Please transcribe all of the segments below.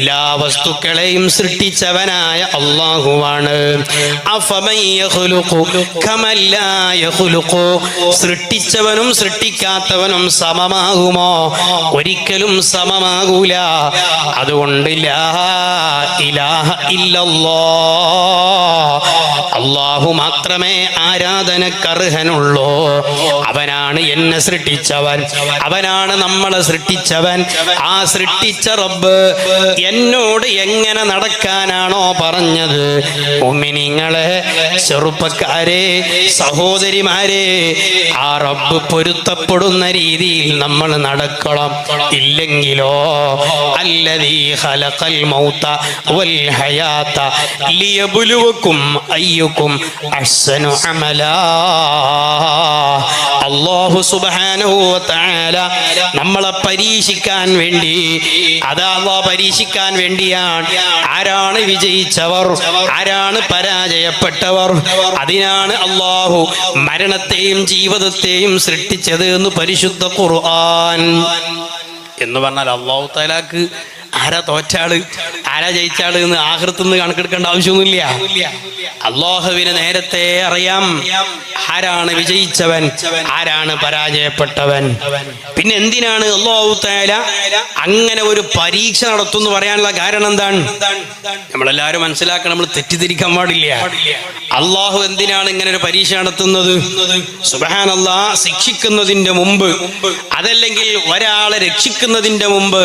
എല്ലാ വസ്തുക്കളെയും സൃഷ്ടിച്ചവനായ അള്ളാഹുവാണ്. സൃഷ്ടിച്ചവനും സൃഷ്ടിക്കാത്തവനും സമമാകുമോ? ഒരിക്കലും സമമാകൂല. അതുകൊണ്ട് അള്ളാഹു മാത്രമേ ആരാധനക്കർഹനുള്ളൂ. അവനാണ് എന്നെ സൃഷ്ടിച്ചവൻ. അവനാണ് നമ്മളെ സൃഷ്ടിച്ചവൻ. ആ സൃഷ്ടിച്ച റബ്ബ് എന്നോട് എങ്ങനെ നടക്കാനാണോ പറഞ്ഞത്? ഉമ്മിനിങ്ങളെ ചെറുപ്പക്കാരെ സഹോദരിമാരെ ആ റബ്ബ് പൊരുത്തപ്പെടുന്ന രീതിയിൽ നമ്മൾ നടക്കണം. ഇല്ലെങ്കിലോ അല്ലതീ മൗത വൽ അല്ലാഹു സുബ്ഹാനഹു വ നമ്മളെ പരീക്ഷിക്കാൻ വേണ്ടി അതാ അള്ളാഹ് പരീക്ഷിക്കാൻ വേണ്ടിയാണ്. ആരാണ് വിജയിച്ചവർ? ആരാണ് പരാജയപ്പെട്ടവർ? അതിനാണ് അള്ളാഹു മരണത്തെയും ജീവിതത്തെയും സൃഷ്ടിച്ചത് എന്ന് പരിശുദ്ധ ഖുർആൻ. എന്ന് പറഞ്ഞാൽ അള്ളാഹു താലാക്ക് ആരാ തോറ്റാൾ? ആരാ ജയിച്ചാൾ എന്ന് ആഹൃത്തുനിന്ന് കണക്കെടുക്കേണ്ട ആവശ്യമൊന്നുമില്ല. അള്ളാഹുവിന് നേരത്തെ അറിയാം ആരാണ് വിജയിച്ചവൻ ആരാണ് പരാജയപ്പെട്ടവൻ. പിന്നെ എന്തിനാണ് അള്ളാഹു അങ്ങനെ ഒരു പരീക്ഷ നടത്തുന്നു പറയാനുള്ള കാരണം എന്താണ്? നമ്മളെല്ലാരും മനസ്സിലാക്കണം നമ്മൾ തെറ്റിദ്ധരിക്കാൻ പാടില്ല. അള്ളാഹു എന്തിനാണ് ഇങ്ങനെ ഒരു പരീക്ഷ നടത്തുന്നത്? അള്ളാഹ് ശിക്ഷിക്കുന്നതിന്റെ മുമ്പ്. അതല്ലെങ്കിൽ ഒരാളെ രക്ഷിക്കുന്നതിന്റെ മുമ്പ്.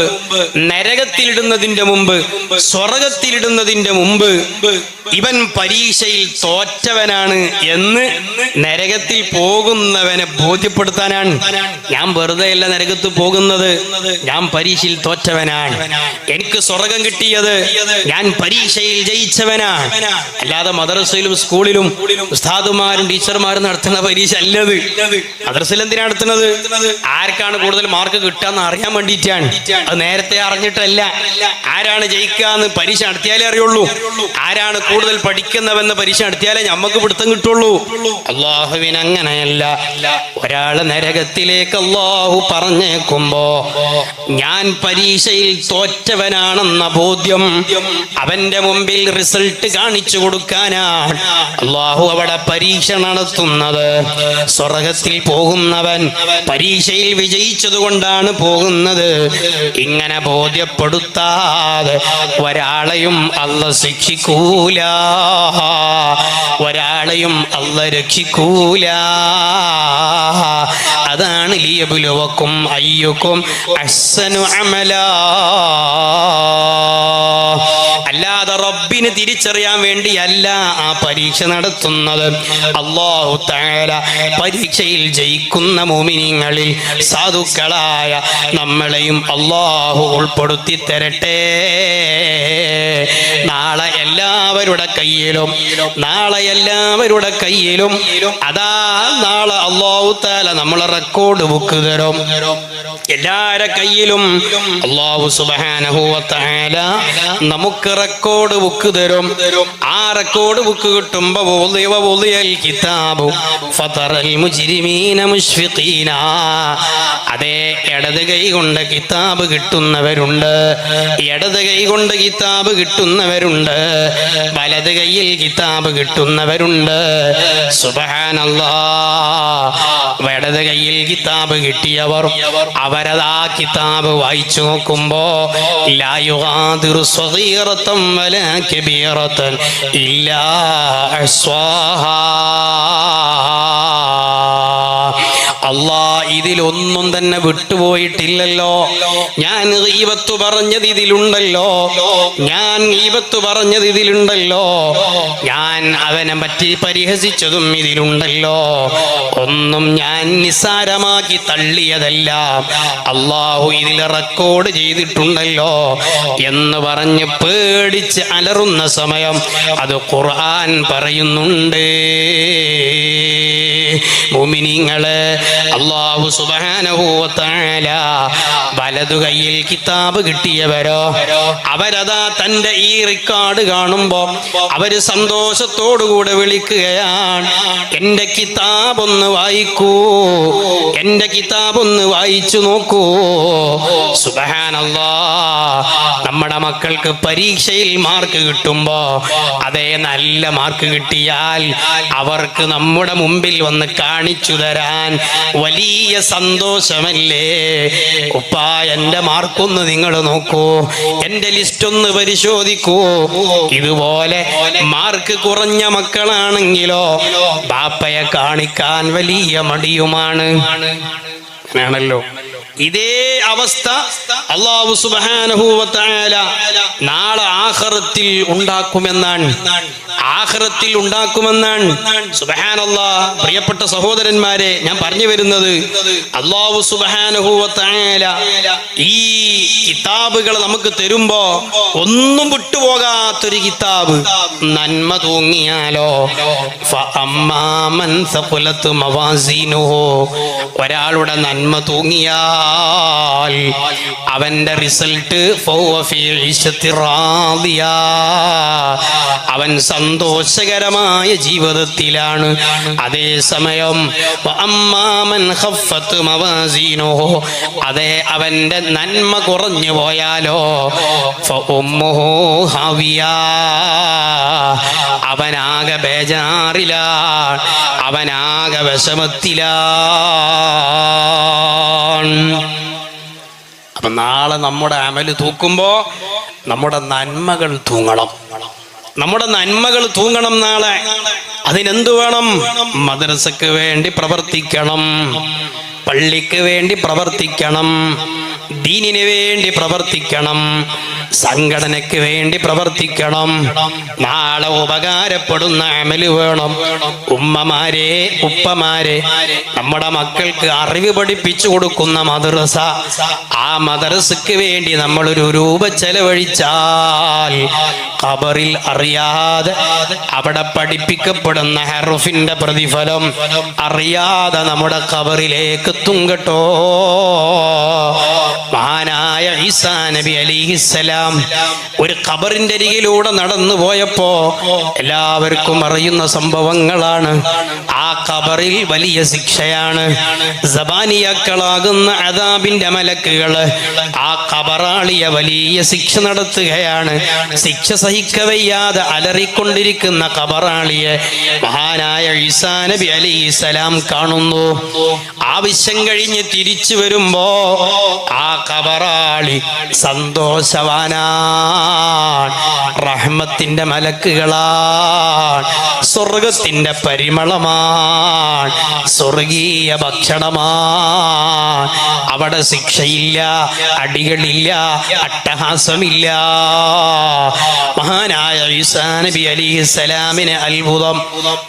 നരകത്തിലിടുന്നതിന്റെ മുമ്പ് സ്വർഗത്തിലിടുന്നതിന്റെ മുമ്പ് ഇവൻ പരീക്ഷയിൽ തോറ്റവനാണ് എന്ന് നരകത്തിൽ പോകുന്നവനെ ബോധ്യപ്പെടുത്താനാണ്. ഞാൻ വെറുതെ അല്ല നരകത്ത് പോകുന്നത്. ഞാൻ പരീക്ഷയിൽ തോറ്റവനാണ്. എനിക്ക് സ്വർഗം കിട്ടിയത് ഞാൻ പരീക്ഷയിൽ ജയിച്ചവനാണ്. അല്ലാതെ മദ്രസയിലും സ്കൂളിലും ഉസ്താദുമാരും ടീച്ചർമാരും നടത്തുന്ന പരീക്ഷ അല്ലത്. മദ്രസയിൽ എന്തിനാണ് നടത്തുന്നത്? ആർക്കാണ് കൂടുതൽ മാർക്ക് കിട്ടാന്ന് അറിയാൻ വേണ്ടിയിട്ടാണ്. അത് നേരത്തെ അറിഞ്ഞിട്ടല്ല. ആരാണ് ജയിക്കാന്ന് പരീക്ഷ നടത്തിയാലേ അറിയുള്ളൂ. ആരാണ് കൂടുതൽ പഠിക്കുന്നവെന്ന് പരീക്ഷ നടത്തിയാലേ നമുക്ക് പിടുത്തം കിട്ടുള്ളൂ. അള്ളാഹുവിന് അങ്ങനെയല്ല. ഒരാൾ നരകത്തിലേക്ക് അള്ളാഹു പറഞ്ഞേക്കുമ്പോ ഞാൻ പരീക്ഷയിൽ തോറ്റവനാണെന്ന ബോധ്യം അവന്റെ മുമ്പിൽ റിസൾട്ട് കാണിച്ചു കൊടുക്കാനാണ്. അള്ളാഹു അവിടെ പരീക്ഷ നടത്തുന്നത്. സ്വർഗത്തിൽ പോകുന്നവൻ പരീക്ഷയിൽ വിജയിച്ചത് കൊണ്ടാണ് പോകുന്നത്. ഇങ്ങനെ ബോധ്യപ്പെടുത്താതെ ഒരാളെയും അല്ല ശിക്ഷിക്കൂല. ഒരാളെയും അല്ല രക്ഷിക്കൂല. അതാണ് ലിയബുലുവക്കും അയ്യുക്കും അഹ്സനു അമല. അല്ലാതെ റബ്ബിന് തിരിച്ചറിയാൻ വേണ്ടിയല്ല ആ പരീക്ഷ നടത്തുന്നത്. അള്ളാഹു താര പരീക്ഷയിൽ ജയിക്കുന്ന മോമിനിങ്ങളിൽ സാധുക്കളായ നമ്മളെയും അള്ളാഹു ഉൾപ്പെടുത്തി തരട്ടെ. നാളെ എല്ലാവരുടെ കയ്യിലും നാളെ എല്ലാവരുടെ കയ്യിലും അതാ നാളെ അള്ളാഹു താല നമ്മളെ റെക്കോർഡ് ബുക്ക് തരും. എല്ലാരെ കയ്യിലും അള്ളാഹു സുബാനഹുവല നമുക്ക് റെക്കോർഡ് ബുക്ക് തരും. ആ റെക്കോർഡ് ബുക്ക് കിട്ടുമ്പോൾ കിതാബു. ഫതറൽ അതേ ഇടത് കൈ കൊണ്ട് കിതാബ് കിട്ടുന്നവരുണ്ട്. ഇടത് കൈ കൊണ്ട് കിതാബ് കിട്ടുന്നവരുണ്ട്. വലത് കൈയിൽ കിതാബ് കിട്ടുന്നവരുണ്ട്. സുബഹാനല്ലാ. ഇടത് കയ്യിൽ കിതാബ് കിട്ടിയവർ അവരതാ കിതാബ് വായിച്ചു നോക്കുമ്പോ ഇല്ലാ അള്ളാ ഇതിലൊന്നും തന്നെ വിട്ടുപോയിട്ടില്ലല്ലോ. ഞാൻ ഈവത്ത് പറഞ്ഞത് ഇതിലുണ്ടല്ലോ. ഞാൻ ഈവത്ത് പറഞ്ഞത് ഇതിലുണ്ടല്ലോ. ഞാൻ അവനെ പറ്റി പരിഹസിച്ചതും ഇതിലുണ്ടല്ലോ. ഒന്നും ഞാൻ നിസ്സാരമാക്കി തള്ളിയതല്ല. അള്ളാഹു ഇതിൽ റെക്കോർഡ് ചെയ്തിട്ടുണ്ടല്ലോ എന്ന് പറഞ്ഞ് പേടിച്ച് അലറുന്ന സമയം അത് ഖുർആൻ പറയുന്നുണ്ട്. മുമിനിങ്ങൾ അള്ളാഹു സുബാനഹു തആല വലതു കയ്യിൽ കിതാബ് കിട്ടിയവരോ? അവരതാ തന്റെ ഈ റെക്കോർഡ് കാണുമ്പോ അവർ സന്തോഷത്തോടുകൂടെ വിളിക്കുകയാണ്. എന്റെ കിതാബ് ഒന്ന് വായിക്കൂ. എന്റെ കിതാബ് ഒന്ന് വായിച്ചു നോക്കൂ. സുബഹാനല്ലാ. നമ്മുടെ മക്കൾക്ക് പരീക്ഷയിൽ മാർക്ക് കിട്ടുമ്പോ അതേ നല്ല മാർക്ക് കിട്ടിയാൽ അവർക്ക് നമ്മുടെ മുമ്പിൽ വന്ന് കാണിച്ചു തരാൻ വലിയ സന്തോഷമല്ലേ? ഉപ്പ എന്റെ മാർക്കൊന്ന് നിങ്ങൾ നോക്കൂ. എന്റെ ലിസ്റ്റ് ഒന്ന് പരിശോധിക്കൂ. ഇതുപോലെ മാർക്ക് കുറഞ്ഞ മക്കളാണെങ്കിലോ ബാപ്പയെ കാണിക്കാൻ വലിയ മടിയുമാണ്. ണല്ലോ ഇതേ അവസ്ഥ അള്ളാഹു സുബാനഹൂവത്തായാല നാളെ ആഹ്റത്തിൽ ഉണ്ടാക്കുമെന്നാണ്. ആഹ്റത്തിൽ ഉണ്ടാക്കുമെന്നാണ്. പ്രിയപ്പെട്ട സഹോദരന്മാരെ ഞാൻ പറഞ്ഞു വരുന്നത്. അള്ളാഹു സുബഹാനഹൂവത്തായാല ഈ കിതാബുകൾ നമുക്ക് തരുമ്പോ ഒന്നും വിട്ടുപോകാത്തൊരു കിതാബ്. നന്മ തൂങ്ങിയാലോ. ഒരാളുടെ നന്മ തൂങ്ങിയാൽ അവന്റെ റിസൾട്ട് അവൻ സന്തോഷകരമായ ജീവിതത്തിലാണ്. അതേസമയം. അതേ അവന്റെ നന്മ കുറഞ്ഞു പോയാലോ. അവനാകെ ബേജാറില. അവനാകെ വിഷമത്തിലാണ് അപ്പൊ നാളെ നമ്മുടെ അമൽ തൂക്കുമ്പോ നമ്മുടെ നന്മകൾ തൂങ്ങണം. നമ്മുടെ നന്മകൾ തൂങ്ങണം നാളെ. അതിനെന്തു വേണം? മദ്രസക്ക് വേണ്ടി പ്രവർത്തിക്കണം. പള്ളിക്ക് വേണ്ടി പ്രവർത്തിക്കണം ദീനിന് വേണ്ടി പ്രവർത്തിക്കണം സംഘടനയ്ക്ക് വേണ്ടി പ്രവർത്തിക്കണം. നാളെ ഉപകാരപ്പെടുന്ന അമൽ വേണം. ഉമ്മമാരെ ഉപ്പമാരെ നമ്മുടെ മക്കൾക്ക് അറിവ് പഠിപ്പിച്ചു കൊടുക്കുന്ന മദ്രസ ആ മദ്രസക്ക് വേണ്ടി നമ്മൾ ഒരു രൂപ ചെലവഴിച്ചാൽ ഖബറിൽ അറിയാതെ അവിടെ പഠിപ്പിക്കപ്പെടുന്ന ഹെറുഫിന്റെ പ്രതിഫലം അറിയാതെ നമ്മുടെ ഖബറിലേക്ക് തുങ്കട്ടോ മഹാനായ ഈസാ നബി അലിഹിസലാം ഒരു ഖബറിന്റെ അരികിലൂടെ നടന്നു പോയപ്പോ എല്ലാവർക്കും അറിയുന്ന സംഭവങ്ങളാണ്. ആ ഖബറിൽ വലിയ ശിക്ഷയാണ്. സബാനിയാക്കളാകുന്ന അദാബിന്റെ മലക്കുകൾ ആ ഖബറാളിയ വലിയ ശിക്ഷ നടത്തുകയാണ്. ശിക്ഷ സഹിക്കവയ്യാതെ അലറിക്കൊണ്ടിരിക്കുന്ന ഖബറാളിയെ മഹാനായ ഈസാ നബി അലിഹിസലാം കാണുന്നു. ആവശ്യം കഴിഞ്ഞ് തിരിച്ചു വരുമ്പോ ആ ഖബറാളി സന്തോഷവാനാണ്. റഹ്മത്തിന്റെ മലക്കുകളാണ്. സ്വർഗത്തിന്റെ പരിമളമാണ്. സ്വർഗീയ ഭക്ഷണമാണ്. അവിടെ ശിക്ഷയില്ല അടികളില്ല അട്ടഹാസമില്ല. മഹാനായ നബി അലൈഹി സലാമിന് അത്ഭുതം.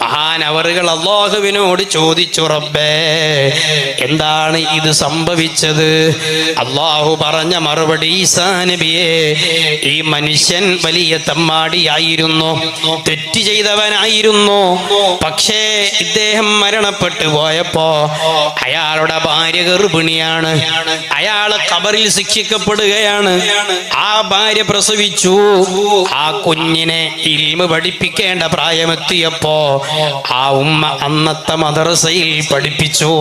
മഹാനവറുകൾ അള്ളാഹുവിനോട് ചോദിച്ചു റബ്ബേ എന്താണ് ഇത് സംഭവിച്ചത്? അള്ളാഹു പറഞ്ഞ മറുപടി ഈസാ നബിയെ ഈ മനുഷ്യൻ വലിയ തമ്മാടിയായിരുന്നു തെറ്റ് ചെയ്തവനായിരുന്നു. പക്ഷേ ഇദ്ദേഹം മരണപ്പെട്ടു പോയപ്പോ അയാളുടെ ഭാര്യ ഗർഭിണിയാണ്. അയാൾ കബറിൽ ശിക്ഷിക്കപ്പെടുകയാണ്. ആ ഭാര്യ പ്രസവിച്ചു. ആ കുഞ്ഞിനെ ഇൽമ പഠിപ്പിക്കേണ്ട പ്രായമെത്തിയപ്പോ ആ ഉമ്മ അന്നത്തെ മദ്രസയിൽ പഠിപ്പിച്ചു.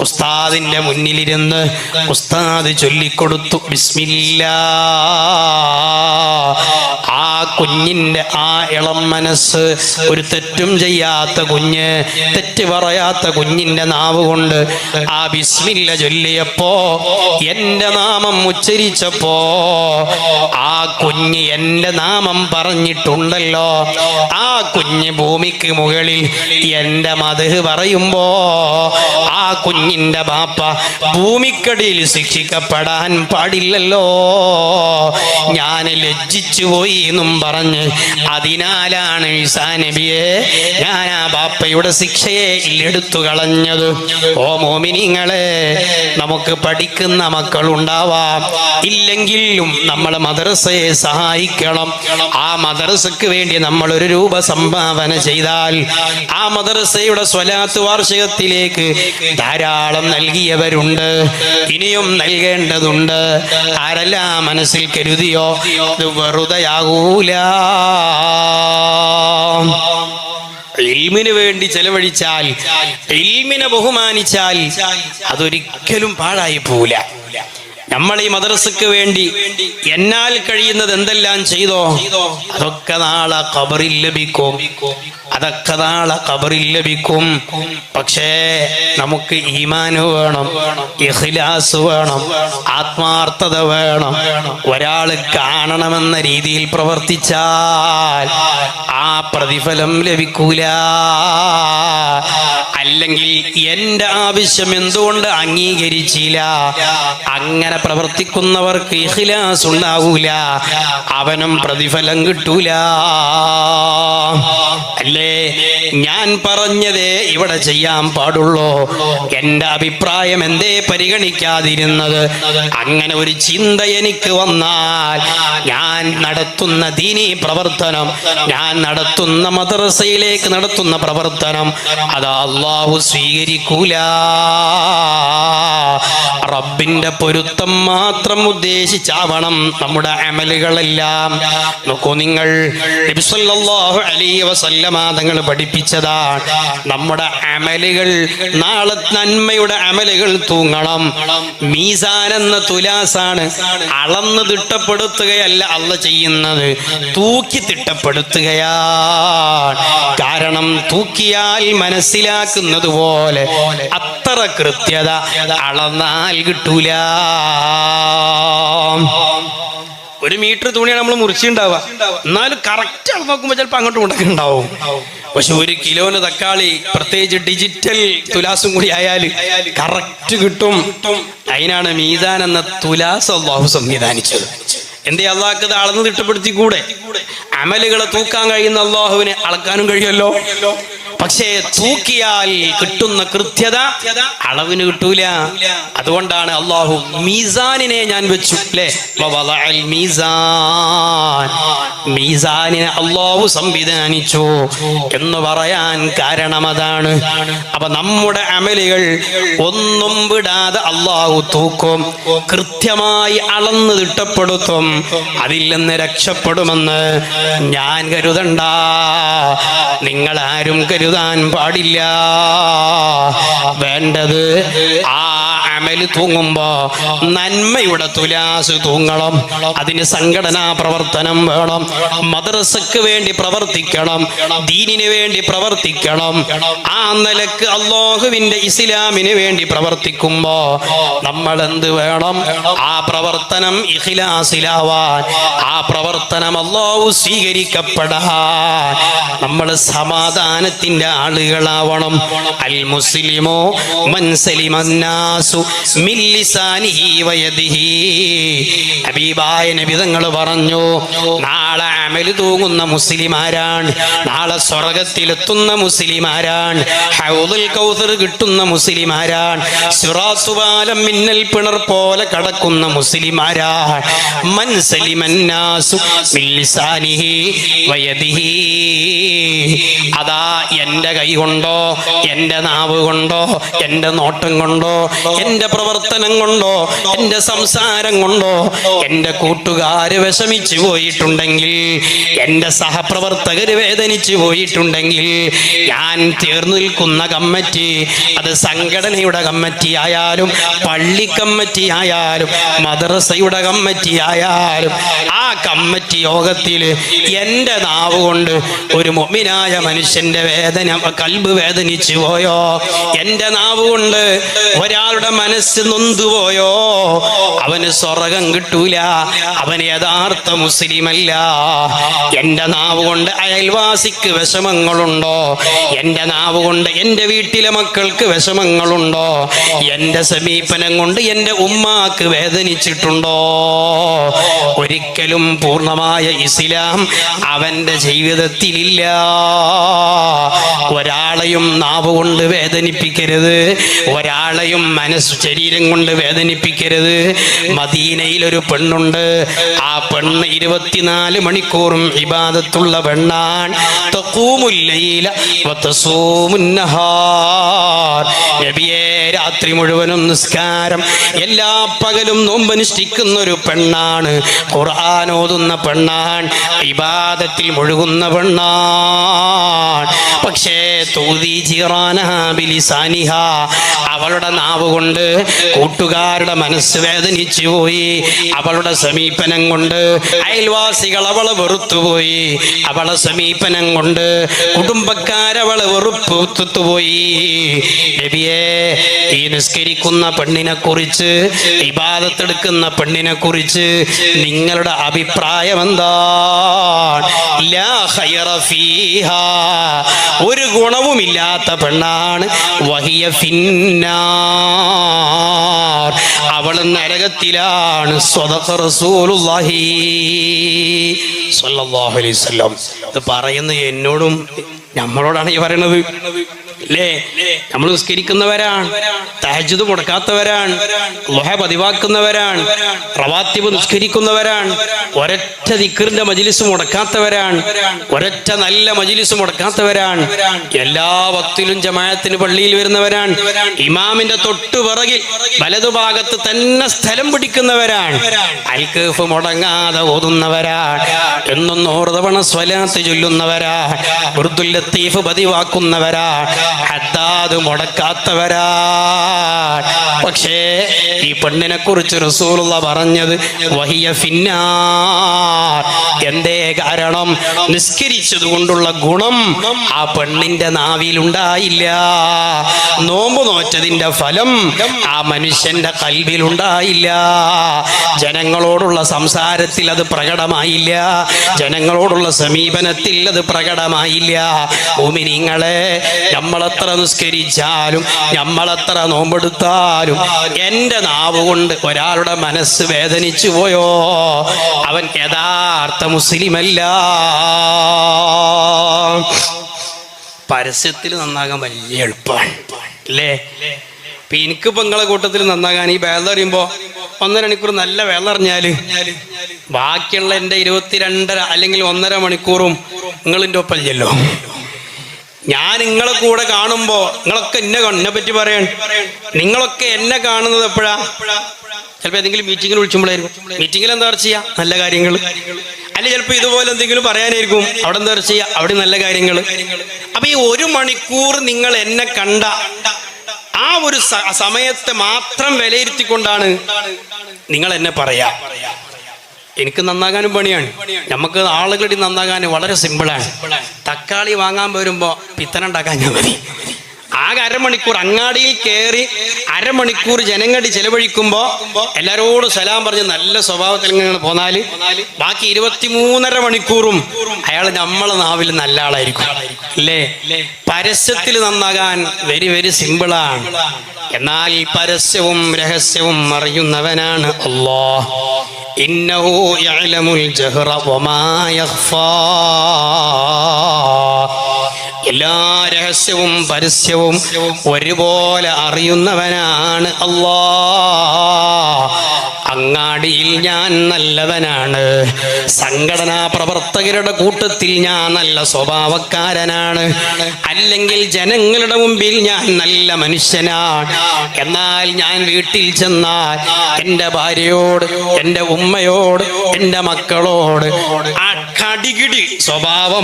ഉസ്താദിന്റെ മുന്നിലിരുന്ന് ഉസ്താദ് ചൊല്ലിക്കൊടുത്തു. ബിസ്മില്ലാ. ആ കുഞ്ഞിന്റെ ആ ഇളം മനസ്സ് ഒരു തെറ്റും ചെയ്യാത്ത കുഞ്ഞ് തെറ്റ് പറയാത്ത കുഞ്ഞിന്റെ നാവ് കൊണ്ട് ആ ബിസ്മില്ല ചൊല്ലിയപ്പോ എന്റെ നാമം ഉച്ചരിച്ചപ്പോ ആ കുഞ്ഞ് എന്റെ നാമം പറഞ്ഞിട്ടുണ്ടല്ലോ. ആ കുഞ്ഞ് ഭൂമിക്ക് മുകളിൽ എന്റെ മത് പറയുമ്പോ ആ കുഞ്ഞിന്റെ ബാപ്പ ഭൂമിക്കടിയിൽ ശിക്ഷിക്കപ്പെടാൻ പാടില്ല. പറഞ്ഞില്ലല്ലോ ഞാൻ ലജ്ജിച്ചു പോയി എന്നും പറഞ്ഞ് അതിനാലാണ് ഈസാ നബിയെ ഞാൻ ആ ബാപ്പയുടെ ശിക്ഷയെ എടുത്തു കളഞ്ഞത്. ഓ മോമിനിങ്ങളെ നമുക്ക് പഠിക്കുന്ന മക്കൾ ഉണ്ടാവാം ഇല്ലെങ്കിലും നമ്മൾ മദ്രസയെ സഹായിക്കണം. ആ മദ്രസക്ക് വേണ്ടി നമ്മൾ ഒരു രൂപ സംഭാവന ചെയ്താൽ ആ മദ്രസയുടെ സ്വലാത്ത് വാർഷികത്തിലേക്ക് ധാരാളം നൽകിയവരുണ്ട്. ഇനിയും നൽകേണ്ടതുണ്ട്. ആരെല്ലാം മനസ്സിൽ കരുതിയോ? ഇത് വെറുതെയാകൂല. ഇൽമിന് വേണ്ടി ചെലവഴിച്ചാൽ ഇൽമിനെ ബഹുമാനിച്ചാൽ അതൊരിക്കലും പാഴായി പോവില്ല നമ്മൾ ഈ മദ്രസക്ക് വേണ്ടി എന്നാൽ കഴിയുന്നത് എന്തെല്ലാം ചെയ്തോ അതൊക്കെ നാളെ കബറിൽ ലഭിക്കും. അതൊക്കെ നാളെ കബറിൽ ലഭിക്കും. പക്ഷേ നമുക്ക് ഈമാന് വേണം ഇഖ്ലാസ് വേണം ആത്മാർത്ഥത വേണം. ഒരാൾ കാണണമെന്ന രീതിയിൽ പ്രവർത്തിച്ചാൽ ആ പ്രതിഫലം ലഭിക്കൂല. അല്ലെങ്കിൽ എന്റെ ആവശ്യം എന്തുകൊണ്ട് അംഗീകരിച്ചില്ല? അങ്ങനെ പ്രവർത്തിക്കുന്നവർക്ക് ഇഖ്ലാസ് ഉണ്ടാവൂല അവനും പ്രതിഫലം കിട്ടൂല. അല്ലേ? ഞാൻ പറഞ്ഞതേ ഇവിടെ ചെയ്യാൻ പാടുള്ളൂ. എന്റെ അഭിപ്രായം എന്തേ പരിഗണിക്കാതിരുന്നത്? അങ്ങനെ ഒരു ചിന്ത എനിക്ക് വന്നാൽ ഞാൻ നടത്തുന്ന ദീനി പ്രവർത്തനം ഞാൻ നടത്തുന്ന മദ്രസയിലേക്ക് നടത്തുന്ന പ്രവർത്തനം അത് അള്ളാഹു സ്വീകരിക്കൂല. റബ്ബിന്റെ പൊരുത്തം മാത്രം ഉദ്ദേശിച്ചാവണം നമ്മുടെ അമലുകളെല്ലാം. നോക്കൂ നിങ്ങൾ അലൈഹി വസല്ലമ പഠിപ്പിച്ചതാണ് നമ്മുടെ അമലുകൾ നാളെ നന്മയുടെ അമലുകൾ തൂങ്ങണം. മീസാൻ എന്ന തുലാസാണ് അളന്ന് തിട്ടപ്പെടുത്തുകയല്ല അല്ല ചെയ്യുന്നത്. തൂക്കി തിട്ടപ്പെടുത്തുകയാണ് കാരണം തൂക്കിയാൽ മനസ്സിലാക്കുന്നത് പോലെ അത്ര കൃത്യത അളന്നാൽ കിട്ടൂല. ഒരു മീറ്റർ തുണിയാണ് നമ്മൾ മുറിച്ചിണ്ടാവുക. എന്നാലും കറക്റ്റ് അളവ് നോക്കുമ്പോൾ ചിലപ്പോൾ അങ്ങോട്ട് ഉണ്ടാവും. പക്ഷെ ഒരു കിലോന് തക്കാളി പ്രത്യേകിച്ച് ഡിജിറ്റൽ തുലാസും കൂടി ആയാൽ കറക്റ്റ് കിട്ടും. അതിനാണ് മീതാൻ എന്ന തുലാസ് അള്ളാഹു സംവിധാനിച്ചത്. എന്തേ അള്ളാഹ്ക്ക് ഇത് അളന്ന് തിട്ടപ്പെടുത്തി കൂടെ അമലുകളെ തൂക്കാൻ കഴിയുന്ന അള്ളാഹുവിനെ അളക്കാനും കഴിയുമല്ലോ? പക്ഷേ തൂക്കിയാൽ കിട്ടുന്ന കൃത്യത അളവിന് കിട്ടൂല. അതുകൊണ്ടാണ് അള്ളാഹു മീസാനിനെ ഞാൻ വെച്ചു മീസാനിനെ അള്ളാഹു സംവിധാനിച്ചു എന്ന് പറയാൻ കാരണം അതാണ്. അപ്പൊ നമ്മുടെ അമലുകൾ ഒന്നും വിടാതെ അള്ളാഹു തൂക്കും കൃത്യമായി അളന്ന് തിട്ടപ്പെടുത്തും അതിൽ നിന്ന് രക്ഷപ്പെടുമെന്ന് ഞാൻ കരുതണ്ട. നിങ്ങൾ ആരും കരുതാൻ പാടില്ല. വേണ്ടത് ആ അമൽ തൂങ്ങുമ്പോ നന്മയുടെ തുലാസ് തൂങ്ങണം. അതിന് സംഘടനാ പ്രവർത്തനം വേണം. മദ്രസക്ക് വേണ്ടി പ്രവർത്തിക്കണം. ദീനിന് വേണ്ടി പ്രവർത്തിക്കണം. ആ നിലയ്ക്ക് അള്ളാഹുവിന്റെ ഇസ്ലാമിന് വേണ്ടി പ്രവർത്തിക്കുമ്പോ നമ്മൾ എന്ത് വേണം? ആ പ്രവർത്തനം ഇഖിലാസിലാവാൻ. ആ പ്രവർത്തനം അള്ളാഹു സ്വീകരിക്കപ്പെടാൻ. നമ്മൾ സമാധാനത്തിന്റെ ആളുകളാവണം. അൽ മുസ്ലിമോ മൻസലിമന്നാസു മില്ലിസാനിഹി വയദിഹി. ഹബീബായ നബി തങ്ങൾ പറഞ്ഞു നാളെ അമൽ തൂങ്ങുന്ന മുസ്ലിമാരാണ്. നാളെ സ്വർഗത്തിലെത്തുന്ന മുസ്ലിമാരാണ്. ഹൗദുൽ കൗസർ കിട്ടുന്ന മുസ്ലിമാരാണ്. സിറാത്തുപാലം മിന്നൽ പിണർ പോലെ കടക്കുന്ന മുസ്ലിമാരാണ്. മില്ലിസാനിഹി വയദിഹി. അതാ എന്റെ കൈ കൊണ്ടോ എന്റെ നാവ് കൊണ്ടോ എന്റെ നോട്ടം കൊണ്ടോ എന്റെ പ്രവർത്തനം കൊണ്ടോ എന്റെ സംസാരം കൊണ്ടോ എന്റെ കൂട്ടുകാര് വിഷമിച്ചു പോയിട്ടുണ്ടെങ്കിൽ എന്റെ സഹപ്രവർത്തകർ വേദനിച്ചു പോയിട്ടുണ്ടെങ്കിൽ ഞാൻ തീർന്നു നിൽക്കുന്ന കമ്മിറ്റി അത് സംഘടനയുടെ കമ്മിറ്റി ആയാലും പള്ളി കമ്മിറ്റി ആയാലും മദ്രസയുടെ കമ്മിറ്റി ആയാലും ആ കമ്മിറ്റി യോഗത്തിൽ എന്റെ നാവ് കൊണ്ട് ഒരു മൊമിനായ മനുഷ്യന്റെ വേദന കൽബ് വേദനിച്ചു പോയോ? എന്റെ നാവ് കൊണ്ട് ഒരാളുടെ മനസ്സ് നൊന്തുപോയോ അവന് സ്വർഗം കിട്ടൂല അവൻ യഥാർത്ഥ മുസ്ലിമല്ല. എന്റെ നാവ് കൊണ്ട് അയൽവാസിക്ക് വിഷമങ്ങളുണ്ടോ? എന്റെ നാവ് കൊണ്ട് എന്റെ വീട്ടിലെ മക്കൾക്ക് വിഷമങ്ങളുണ്ടോ? എന്റെ സമീപനം കൊണ്ട് എന്റെ ഉമ്മാക്ക് വേദനിച്ചിട്ടുണ്ടോ? ഒരിക്കലും പൂർണമായ ഇസ്ലാം അവന്റെ ജീവിതത്തിലില്ല. ഒരാളെയും നാവ് കൊണ്ട് വേദനിപ്പിക്കരുത്. ഒരാളെയും മനസ്സ് ശരീരം കൊണ്ട് വേദനിപ്പിക്കരുത്. മദീനയിൽ ഒരു പെണ്ണുണ്ട്. ആ പെണ്ണ് ഇരുപത്തിനാല് മണിക്കൂറും ഇബാദത്തുള്ള പെണ്ണാൻ. നബിയേ രാത്രി മുഴുവനും നിസ്കാരം. എല്ലാ പകലും നോമ്പനുഷ്ഠിക്കുന്ന ഒരു പെണ്ണാണ്. ഖുർആൻ ഓതുന്ന പെണ്ണാൻ ഇബാദത്തിൽ മുഴുകുന്ന പെണ്ണാൻ. പക്ഷേ തോതി ജിറാനഹ ബിലിസാനിഹ അവളുടെ നാവ് കൊണ്ട് കൂട്ടുകാരുടെ മനസ്സ് വേദനിച്ചു പോയി അവളുടെ സമീപനം കൊണ്ട് അയൽവാസികൾ അവളെ വെറുത്തുപോയി. അവളെ സമീപനം കൊണ്ട് കുടുംബക്കാരവളെ വെറുപ്പുത്തുപോയി നബിയെ ഈ നിസ്കരിക്കുന്ന പെണ്ണിനെ കുറിച്ച് വിവാദത്തെടുക്കുന്ന പെണ്ണിനെ കുറിച്ച് നിങ്ങളുടെ അഭിപ്രായം എന്താ. ഒരു ഗുണവുമില്ലാത്ത പെണ്ണാണ് വഹിയ ഫിന്നാർ. അവൾ നരകത്തിലാണ്. പറയുന്നത് എന്നോടും നമ്മളോടാണ് ഈ പറയണത് അല്ലേ നമ്മൾ നിസ്കരിക്കുന്നവരാണ് തഹജുദ് മുടക്കാത്തവരാണ് ലൊഹ പതിവാക്കുന്നവരാണ് റവാത്തിബ് നിസ്കരിക്കുന്നവരാണ് ഒരൊറ്റ ദിക്കറിന്റെ മജിലിസ് മുടക്കാത്തവരാണ് ഒരൊറ്റ നല്ല മജിലിസ് മുടക്കാത്തവരാണ് എല്ലാ വക്തിലും ജമായത്തിന് പള്ളിയിൽ വരുന്നവരാണ് ഇമാമിന്റെ തൊട്ടു പിറകിൽ വലതുഭാഗത്ത് തന്നെ സ്ഥലം പിടിക്കുന്നവരാണ് അൽക്കേഫ് മുടങ്ങാതെ ഓതുന്നവരാണ് എന്നും തവണ സ്വലാത്ത് ചൊല്ലുന്നവരാണ് ലത്തീഫ് പതിവാക്കുന്നവരാണ് ഹദ്ദാദ് മുടക്കാത്തവരാ പക്ഷേ ഈ പെണ്ണിനെ കുറിച്ച് റസൂലുള്ള പറഞ്ഞത് വഹിയ ഫിന്നാർ. എന്തേ കാരണം? നിസ്കരിച്ചത് കൊണ്ടുള്ള ഗുണം ആ പെണ്ണിന്റെ നാവിലുണ്ടായില്ല. നോമ്പ് നോറ്റതിന്റെ ഫലം ആ മനുഷ്യന്റെ കൽവിലുണ്ടായില്ല. ജനങ്ങളോടുള്ള സംസാരത്തിൽ അത് പ്രകടമായില്ല. ജനങ്ങളോടുള്ള സമീപനത്തിൽ അത് പ്രകടമായില്ല. ഉമിനിങ്ങളെ നമ്മളെത്ര നിസ്കരിച്ചാലും നമ്മളെത്ര നോമ്പെടുത്താലും എന്റെ നാവ് കൊണ്ട് ഒരാളുടെ മനസ്സ് വേദനിച്ചു പോയോ? അവൻ യഥാർത്ഥ മുസ്ലിമല്ല. പരസ്യത്തിൽ നന്നാകാൻ വലിയ എളുപ്പമാണ് അല്ലേ? ഇപ്പൊ എനിക്കിപ്പോ നിങ്ങളെ കൂട്ടത്തിൽ നന്നാകാൻ ഈ വേദം അറിയുമ്പോ ഒന്നര മണിക്കൂർ നല്ല വേദം അറിഞ്ഞാൽ ബാക്കിയുള്ള എന്റെ ഇരുപത്തിരണ്ടര അല്ലെങ്കിൽ ഒന്നര മണിക്കൂറും നിങ്ങളിന്റെ ഒപ്പം ചെല്ലോ ഞാൻ നിങ്ങളെ കൂടെ കാണുമ്പോ നിങ്ങളൊക്കെ എന്നെ എന്നെ പറ്റി പറയാൻ നിങ്ങളൊക്കെ എന്നെ കാണുന്നത് എപ്പോഴാ? ചിലപ്പോ ഏതെങ്കിലും മീറ്റിംഗിൽ വിളിച്ചുമ്പോഴായിരിക്കും മീറ്റിംഗിൽ എന്താ ചെയ്യാ? നല്ല കാര്യങ്ങൾ. അല്ലെ ചിലപ്പോ ഇതുപോലെ എന്തെങ്കിലും പറയാനായിരിക്കും. അവിടെ എന്താ ചെയ്യാ? അവിടെ നല്ല കാര്യങ്ങൾ. അപ്പൊ ഈ ഒരു മണിക്കൂർ നിങ്ങൾ എന്നെ കണ്ട ആ ഒരു സമയത്തെ മാത്രം വിലയിരുത്തിക്കൊണ്ടാണ് നിങ്ങൾ എന്നെ പറയാ. എനിക്ക് നന്നാകാനും പണിയാണ്. നമുക്ക് ആളുകളുടെ നന്നാകാൻ വളരെ സിമ്പിളാണ് തക്കാളി വാങ്ങാൻ വരുമ്പോ പിത്തനുണ്ടാക്കാൻ ഞാൻ മതി ആകെ അരമണിക്കൂർ അങ്ങാടിയിൽ കയറി അരമണിക്കൂർ ജനങ്ങടി ചെലവഴിക്കുമ്പോ എല്ലാരോടും സലാം പറഞ്ഞ് നല്ല സ്വഭാവത്തിൽ ഇങ്ങനെ പോന്നാൽ ബാക്കി ഇരുപത്തിമൂന്നര മണിക്കൂറും അയാൾ നമ്മളെ നാവിൽ നല്ല ആളായിരിക്കും. അല്ലേ? പരസ്യത്തിൽ നന്നാകാൻ വെരി വെരി സിമ്പിളാണ് എന്നാൽ പരസ്യവും രഹസ്യവും അറിയുന്നവനാണ് അല്ലോ ഇന്നഹു യഅലമുൽ ജഹ്റ വമാ യഖ്ഫാ. എല്ലാ രഹസ്യവും പരസ്യവും ഒരുപോലെ അറിയുന്നവനാണ് അല്ലാ അങ്ങാടിയിൽ ഞാൻ നല്ലവനാണ്. സംഘടനാ പ്രവർത്തകരുടെ കൂട്ടത്തിൽ ഞാൻ നല്ല സ്വഭാവക്കാരനാണ്. അല്ലെങ്കിൽ ജനങ്ങളുടെ മുമ്പിൽ ഞാൻ നല്ല മനുഷ്യനാണ്. എന്നാൽ ഞാൻ വീട്ടിൽ ചെന്നാൽ എന്റെ ഭാര്യയോട് എന്റെ ഉമ്മയോട് എന്റെ മക്കളോട് ആ കടി കിടികിടി സ്വഭാവമാണ്.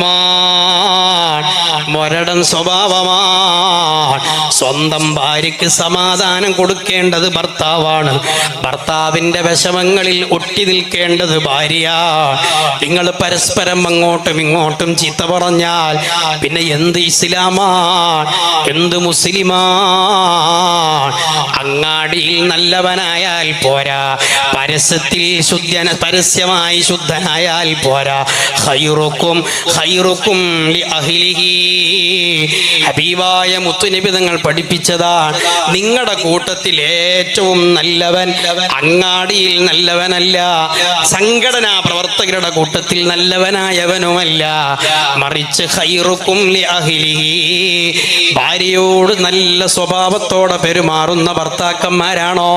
മൊരടൻ സ്വഭാവമാണ്. സ്വന്തം ഭാര്യയ്ക്ക് സമാധാനം കൊടുക്കേണ്ടത് ഭർത്താവാണ്. ഭർത്താവിന്റെ വിഷമങ്ങളിൽ ഒട്ടി നിൽക്കേണ്ടത് ഭാര്യ നിങ്ങൾ പരസ്പരം അങ്ങോട്ടും ഇങ്ങോട്ടും ചീത്ത പറഞ്ഞാൽ പിന്നെ എന്ത് ഇസ്ലാമാണ്? എന്ത് മുസ്ലിമാണ്? അങ്ങാടിയിൽ നല്ലവനായാൽ പോരാ. പരസ്യത്തിൽ ശുദ്ധന പരസ്യമായി ശുദ്ധനായാൽ പോരാ. ഹൈറുക്കും ഖൈറുക്കും ലി അഹ്ലിഹി. ഹബീബായ മുത്തുനബി തങ്ങൾ പഠിപ്പിച്ചതാണ് നിങ്ങളുടെ കൂട്ടത്തിൽ ഏറ്റവും നല്ലവൻ അങ്ങാടിയിൽ നല്ലവനല്ല സംഘടനാ പ്രവർത്തകരുടെ കൂട്ടത്തിൽ നല്ലവനായവനുമല്ല. മറിച്ച് ഖൈറുക്കും ലി അഹ്ലിഹി. ഭാര്യയോട് നല്ല സ്വഭാവത്തോടെ പെരുമാറുന്ന ഭർത്താക്കന്മാരാണോ?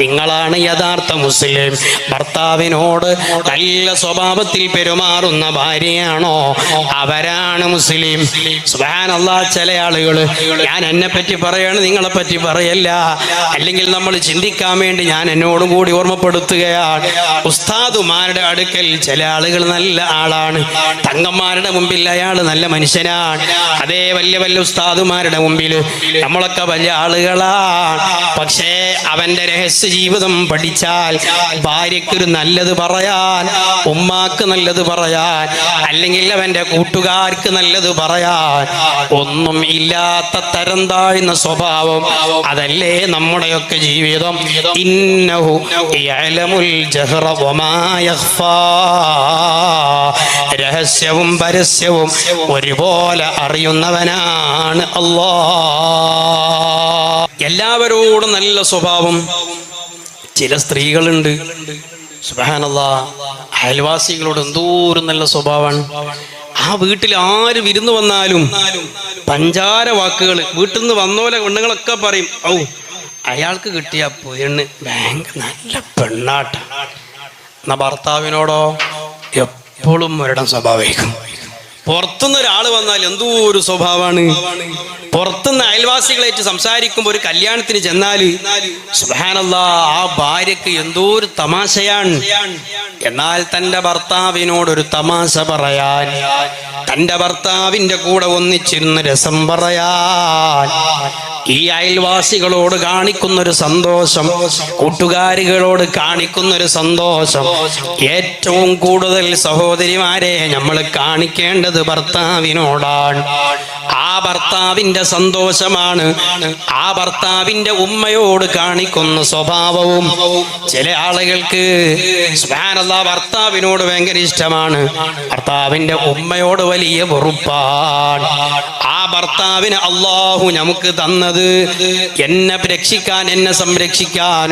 നിങ്ങളാണ് യഥാർത്ഥ മുസ്ലിം. ഭർത്താവിനോട് നല്ല സ്വഭാവത്തിൽ പെരുമാറുന്ന ഭാര്യയാണോ? അവരാണ് മുസ്ലിം. സുബാനല്ല ചില ആളുകൾ ഞാൻ എന്നെ പറ്റി പറയാണ് നിങ്ങളെ പറ്റി പറയല്ല. അല്ലെങ്കിൽ നമ്മൾ ചിന്തിക്കാൻ വേണ്ടി ഞാൻ എന്നോടും കൂടി ഓർമ്മപ്പെടുത്തുകയാണ്. ഉസ്താദുമാരുടെ അടുക്കൽ ചില ആളുകൾ നല്ല ആളാണ്. തങ്ങന്മാരുടെ മുമ്പിൽ അയാൾ നല്ല മനുഷ്യനാണ്. അതേ വലിയ വലിയ ഉസ്താദുമാരുടെ മുമ്പിൽ നമ്മളൊക്കെ വലിയ ആളുകളാണ് പക്ഷേ അവന്റെ രഹസ്യ ജീവിതം പഠിച്ചാൽ ഭാര്യയ്ക്കൊരു നല്ലത് പറയാൻ ഉമ്മാക്ക് നല്ലത് പറയാൻ അല്ലെങ്കിൽ അവന്റെ കൂട്ടുകാർക്ക് നല്ലത് പറയാൻ. ഒന്നും ഇല്ലാത്ത തരം താഴ്ന്ന സ്വഭാവം അതല്ലേ നമ്മുടെയൊക്കെ ജീവിതം. ഇന്നഹു ജഹ്റ വമാ യഖ്ഫാ. രഹസ്യവും പരസ്യവും ഒരുപോലെ അറിയുന്നവനാണ് അല്ലാ എല്ലാവരോടും നല്ല സ്വഭാവം. ചില സ്ത്രീകളുണ്ട്. സുബാനല്ലാ അയൽവാസികളോട് എന്തോരം നല്ല സ്വഭാവമാണ് ആ വീട്ടിൽ ആര് വിരുന്ന് വന്നാലും പഞ്ചാര വാക്കുകൾ വീട്ടിൽ നിന്ന് വന്നോലെ പെണ്ണുങ്ങളൊക്കെ പറയും ഔ അയാൾക്ക് കിട്ടിയ പെണ്ണ് ബാങ്ക് നല്ല പെണ്ണാട്ട. എന്നാ ഭർത്താവിനോടോ എപ്പോഴും ഒരിടം സ്വഭാവിക്കും പുറത്തുനിന്ന് ഒരാൾ വന്നാൽ എന്തോ ഒരു സ്വഭാവമാണ്. പുറത്തുനിന്ന് അയൽവാസികളായിട്ട് സംസാരിക്കുമ്പോൾ ഒരു കല്യാണത്തിന് ചെന്നാൽ സുഹാനല്ല ആ ഭാര്യക്ക് എന്തോ ഒരു തമാശയാണ്. എന്നാൽ തന്റെ ഭർത്താവിനോട് ഒരു തമാശ പറയാൻ തന്റെ ഭർത്താവിന്റെ കൂടെ ഒന്നിച്ചിരുന്ന് രസം പറയാൻ ഈ അയൽവാസികളോട് കാണിക്കുന്ന ഒരു സന്തോഷം കൂട്ടുകാരികളോട് കാണിക്കുന്ന ഒരു സന്തോഷം. ഏറ്റവും കൂടുതൽ സഹോദരിമാരെ നമ്മൾ കാണിക്കേണ്ടത് ഭർത്താവിനോടാണ്. ആ ഭർത്താവിന്റെ സന്തോഷമാണ്. ആ ഭർത്താവിന്റെ ഉമ്മയോട് കാണിക്കുന്ന സ്വഭാവവും ചില ആളുകൾക്ക് ഭർത്താവിനോട് ഭയങ്കര ഇഷ്ടമാണ്. ഭർത്താവിന്റെ ഉമ്മയോട് വലിയ വെറുപ്പാണ്. ആ ഭർത്താവിന് അള്ളാഹു നമുക്ക് തന്നത് എന്നെ രക്ഷിക്കാൻ എന്നെ സംരക്ഷിക്കാൻ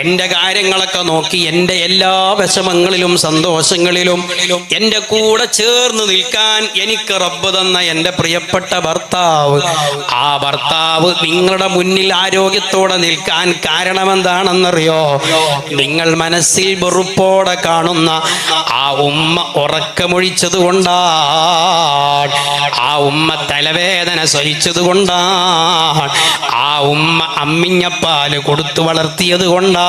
എന്റെ കാര്യങ്ങളൊക്കെ നോക്കി എന്റെ എല്ലാ വിഷമങ്ങളിലും സന്തോഷങ്ങളിലും എന്റെ കൂടെ ചേർന്ന് നിൽക്കാൻ എനിക്ക് റബ്ബ് തന്ന എന്റെ പ്രിയപ്പെട്ട ഭർത്താവ്. ആ ഭർത്താവ് നിങ്ങളുടെ മുന്നിൽ ആരോഗ്യത്തോടെ നിൽക്കാൻ കാരണം എന്താണെന്നറിയോ നിങ്ങൾ മനസ്സിൽ വെറുപ്പോടെ കാണുന്ന ആ ഉമ്മ ഉറക്കമൊഴിച്ചത് കൊണ്ടാണ്. ആ ഉമ്മ തലവേദന സഹിച്ചത് കൊണ്ടാണ്. ആ ഉമ്മ അമ്മിഞ്ഞപ്പാൽ കൊടുത്തു വളർത്തിയത് കൊണ്ടാ.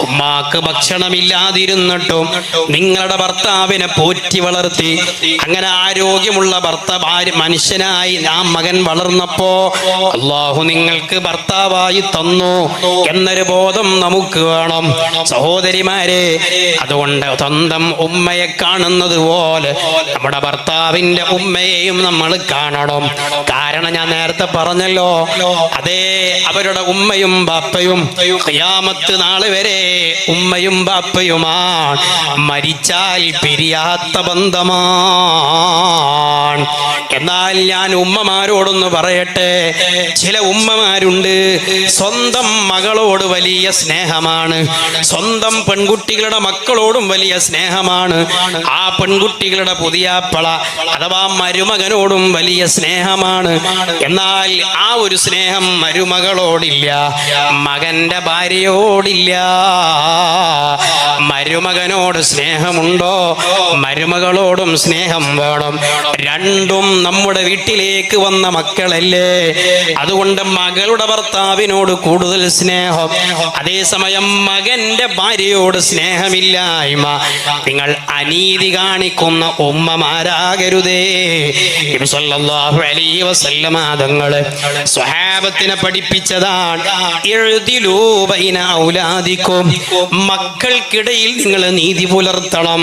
ഉമ്മാക്ക് ഭക്ഷണമില്ലാതിരുന്നിട്ടും നിങ്ങളുടെ ഭർത്താവിനെ പോറ്റി വളർത്തി അങ്ങനെ ആരോഗ്യമുള്ള ഭർത്താവ് മനുഷ്യനായി ആ മകൻ വളർന്നപ്പോ അള്ളാഹു നിങ്ങൾക്ക് ഭർത്താവായി തന്നു എന്നൊരു ബോധം നമുക്ക് വേണം. സഹോദരിമാരെ അതുകൊണ്ട് സ്വന്തം ഉമ്മയെ കാണുന്നത് പോലെ നമ്മുടെ ഭർത്താവിന്റെ ഉമ്മയെയും നമ്മൾ കാണണം. കാരണം ഞാൻ നേരത്തെ പറഞ്ഞല്ലോ. അതേ അവരുടെ ഉമ്മയും ബാപ്പയും ഖിയാമത്ത് നാളെ വരെ ഉമ്മയും ബാപ്പയുമാണ്. മരിച്ചാൽ പിരിയാത്ത ബന്ധമാണ്. എന്നാൽ ഞാൻ ഉമ്മമാരോടൊന്ന് പറയട്ടെ. ചില ഉമ്മമാരുണ്ട് സ്വന്തം മകളോട് വലിയ സ്നേഹമാണ്. സ്വന്തം പെൺകുട്ടികളുടെ മക്കളോടും വലിയ സ്നേഹമാണ്. ആ പെൺകുട്ടികളുടെ പുതിയാപ്പള അഥവാ മരുമകനോടും വലിയ സ്നേഹമാണ്. എന്നാൽ ആ ഒരു സ്നേഹം മരുമകളോടില്ല മകന്റെ ഭാര്യയോടില്ല മരുമകനോട് സ്നേഹമുണ്ടോ? മരുമകളോടും സ്നേഹം വേണം. രണ്ടും നമ്മുടെ വീട്ടിലേക്ക് വന്ന മക്കളല്ലേ? അതുകൊണ്ട് മകളുടെ ഭർത്താവിനോട് കൂടുതൽ സ്നേഹം. അതേസമയം മകന്റെ ഭാര്യയോട് സ്നേഹമില്ലായ്മ. നിങ്ങൾ അനീതി കാണിക്കുന്ന ഉമ്മമാരാകരുതേ. അലൈഹി വസല്ലമ സ്വഹാബത്തിനെ പഠിപ്പിച്ചതാണ്. എഴുതിലൂപൈന ഔലാദിക്കും. മക്കൾക്കിടയിൽ നിങ്ങൾ നീതി പുലർത്തണം.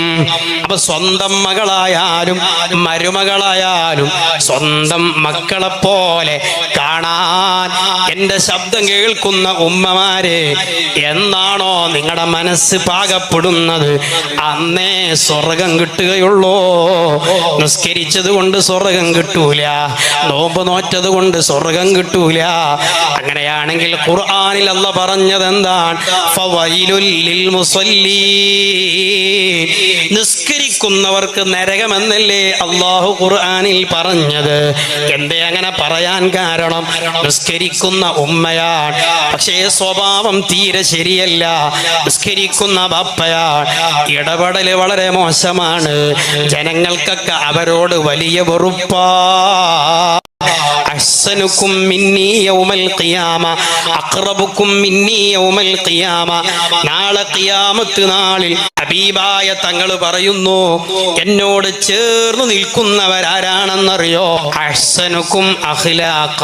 അപ്പൊ സ്വന്തം മകളായാലും മരുമകളായാലും സ്വന്തം മക്കളെ പോലെ കാണാൻ എന്റെ ശബ്ദം കേൾക്കുന്ന ഉമ്മമാരെ എന്നാണോ നിങ്ങളുടെ മനസ്സ് പാകപ്പെടുന്നത്? അന്നേ സ്വർഗം കിട്ടുകയുള്ളൂ. നിസ്കരിച്ചത് കൊണ്ട് സ്വർഗം കിട്ടൂല. നോമ്പ് നോറ്റത് കൊണ്ട് സ്വർഗം കിട്ടൂല. അങ്ങനെയാണെങ്കിൽ ഖുർആനിൽ അല്ല പറഞ്ഞത് എന്താണ് ഫവൈലുൽ മുസല്ലീ. നിസ്കരിക്കുന്നവർക്ക് നരകമെന്നല്ലേ അള്ളാഹു ഖുർആാനിൽ പറഞ്ഞത്? എന്തേ അങ്ങനെ പറയാൻ കാരണം? നിസ്കരിക്കുന്ന ഉമ്മയാണ്. പക്ഷേ സ്വഭാവം തീരെ ശരിയല്ല. നിസ്കരിക്കുന്ന ബാപ്പയാണ്. ഇടപെടൽ വളരെ മോശമാണ്. ജനങ്ങൾക്കൊക്കെ അവരോട് വലിയ വെറുപ്പാ. അഹ്സനുക്കും മിന്നി യൗമൽ ഖിയാമ അഖ്റബുക്കും മിന്നി യൗമൽ ഖിയാമ. നാളെ ഖിയാമത്ത് നാളിൽ ഹബീബായ തങ്ങൾ പറയുന്നു എന്നോട് ചേർന്ന് നിൽക്കുന്നവരാരാണെന്നറിയോ? അഹ്സനുക്കും അഖ്ലാഖ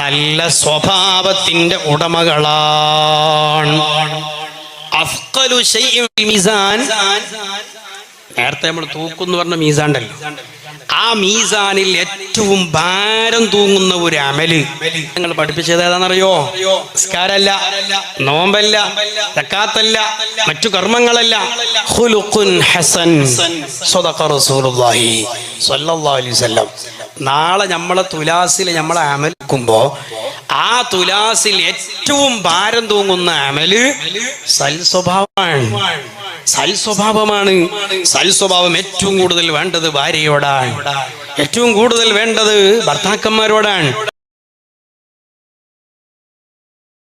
നല്ല സ്വഭാവത്തിന്റെ ഉടമകളാണ്. അഫ്ഖലു ശൈഇൻ മീസാൻ നേരത്തെ നമ്മൾ തൂക്കുന്നു പറഞ്ഞ മീസാണ്ടല്ലോ. ആ മീസാനിൽ ഏറ്റവും ഭാരം തൂങ്ങുന്ന ഒരു അമൽ. നിങ്ങൾ പഠിപ്പിച്ചത് ഏതാണെന്നറിയോ? നിസ്കാരല്ല നോമ്പല്ല തക്കാത്തല്ല മറ്റു കർമ്മങ്ങളല്ല. ഹസൻ. നാളെ നമ്മളെ തുലാസിൽ നമ്മളെ അമലിക്കുമ്പോ ആ തുലാസിൽ ഏറ്റവും ഭാരം തൂങ്ങുന്ന അമൽ സൽ സ്വഭാവമാണ് സൽ സ്വഭാവമാണ് സൽ സ്വഭാവം ഏറ്റവും കൂടുതൽ വേണ്ടത് ഭാര്യയോടാണ്. ഏറ്റവും കൂടുതൽ വേണ്ടത് ഭർത്താക്കന്മാരോടാണ്.